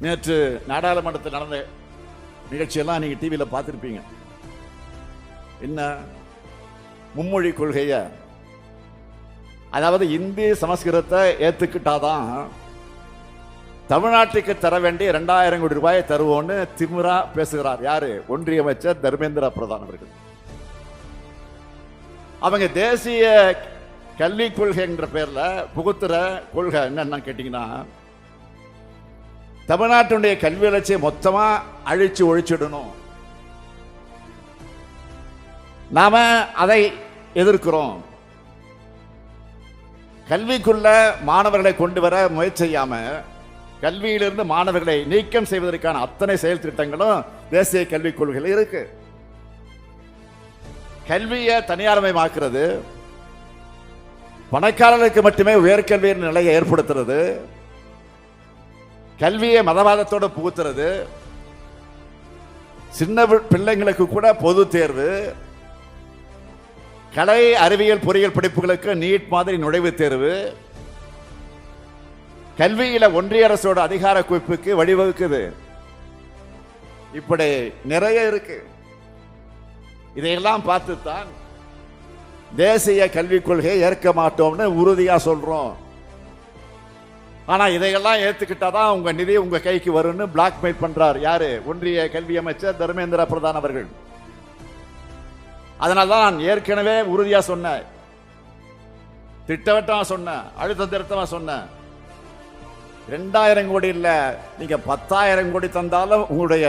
நேற்று நாடாளுமன்றத்தில் நடந்த நிகழ்ச்சியெல்லாம் நீங்க டிவியில பார்த்துருப்பீங்க. என்ன மும்மொழி கொள்கைய அதாவது இந்தி சமஸ்கிருதத்தை ஏத்துக்கிட்டாதான் தமிழ்நாட்டுக்கு தர வேண்டிய ரெண்டாயிரம் கோடி ரூபாயை தருவோம்னு திமிரா பேசுகிறார். யாரு? ஒன்றிய அமைச்சர் தர்மேந்திர பிரதான் அவர்கள். அவங்க தேசிய கல்விக் கொள்கைன்ற பேர்ல புகுத்துற கொள்கை என்னென்னு கேட்டிங்கன்னா தமிழ்நாட்டினுடைய கல்வி வளர்ச்சியை மொத்தமாக அழிச்சு ஒழிச்சிடணும். நாம அதை எதிர்க்கிறோம். கல்விக்குள்ள மாணவர்களை கொண்டு வர முயற்சி செய்யாம கல்வியிலிருந்து மாணவர்களை நீக்கம் செய்வதற்கான அத்தனை செயல் திட்டங்களும் தேசிய கல்விக் கொள்கையில் இருக்கு. கல்வியை தனியார்மயமாக்குறது பணக்காரர்களுக்கு மட்டுமே உயர்கல்வியின் நிலையை ஏற்படுத்துறது கல்வியை மதவாதத்தோட புகுத்துறது. சின்ன பிள்ளைங்களுக்கு கூட பொது தேர்வு. கலை அறிவியல் பொறியியல் படிப்புகளுக்கு நீட் மாதிரி நுழைவுத் தேர்வு. கல்வியில ஒன்றிய அரசோட அதிகார குவிப்புக்கு வழிவகுக்குது. இப்படி நிறைய இருக்கு. இதையெல்லாம் பார்த்துத்தான் தேசிய கல்விக் கொள்கையை ஏற்க மாட்டோம்னு உறுதியா சொல்றோம். ஆனால் இதையெல்லாம் ஏற்றுக்கிட்டாதான் உங்கள் நிதி உங்கள் கைக்கு வரும்னு பிளாக்மெயில் பண்ணுறார் யார்? ஒன்றிய கல்வி அமைச்சர் தர்மேந்திர பிரதான் அவர்கள். அதனால தான் நான் ஏற்கனவே உறுதியாக சொன்னேன் திட்டவட்டமாக சொன்னேன் அழுத்த திருத்தமாக சொன்னேன் ரெண்டாயிரம் கோடி இல்லை நீங்கள் பத்தாயிரம் கோடி தந்தாலும் உங்களுடைய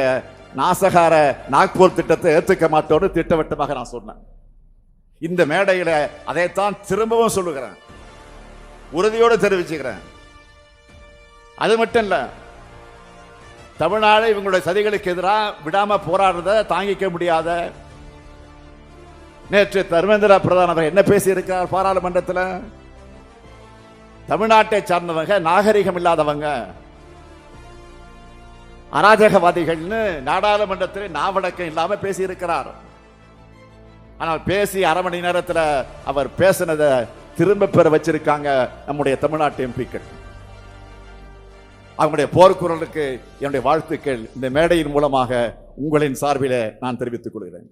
நாசகார நாக்பூர் திட்டத்தை ஏற்றுக்க மாட்டோம்னு திட்டவட்டமாக நான் சொன்னேன். இந்த மேடையில் அதைத்தான் திரும்பவும் சொல்லுகிறேன். உறுதியோடு தெரிவிச்சுக்கிறேன். அது மட்டும் இல்லை தமிழ்நாடு இவங்களுடைய சதிகளுக்கு எதிராக விடாமல் போராடுறத தாங்கிக்க முடியாத நேற்று தர்மேந்திர பிரதான் அவர் என்ன பேசியிருக்கிறார் பாராளுமன்றத்தில்? தமிழ்நாட்டை சார்ந்தவங்க நாகரிகம் இல்லாதவங்க அராஜகவாதிகள்னு நாடாளுமன்றத்தில் நாவடக்கம் இல்லாமல் பேசியிருக்கிறார். ஆனால் பேசி அரை மணி நேரத்தில் அவர் பேசினதை திரும்ப பெற வச்சிருக்காங்க நம்முடைய தமிழ்நாட்டு எம்பிக்கள். அவங்களுடைய போர்க்குரலுக்கு என்னுடைய வாழ்த்துக்கள். இந்த மேடையின் மூலமாக உங்களின் சார்பில் நான் தெரிவித்துக் கொள்கிறேன்.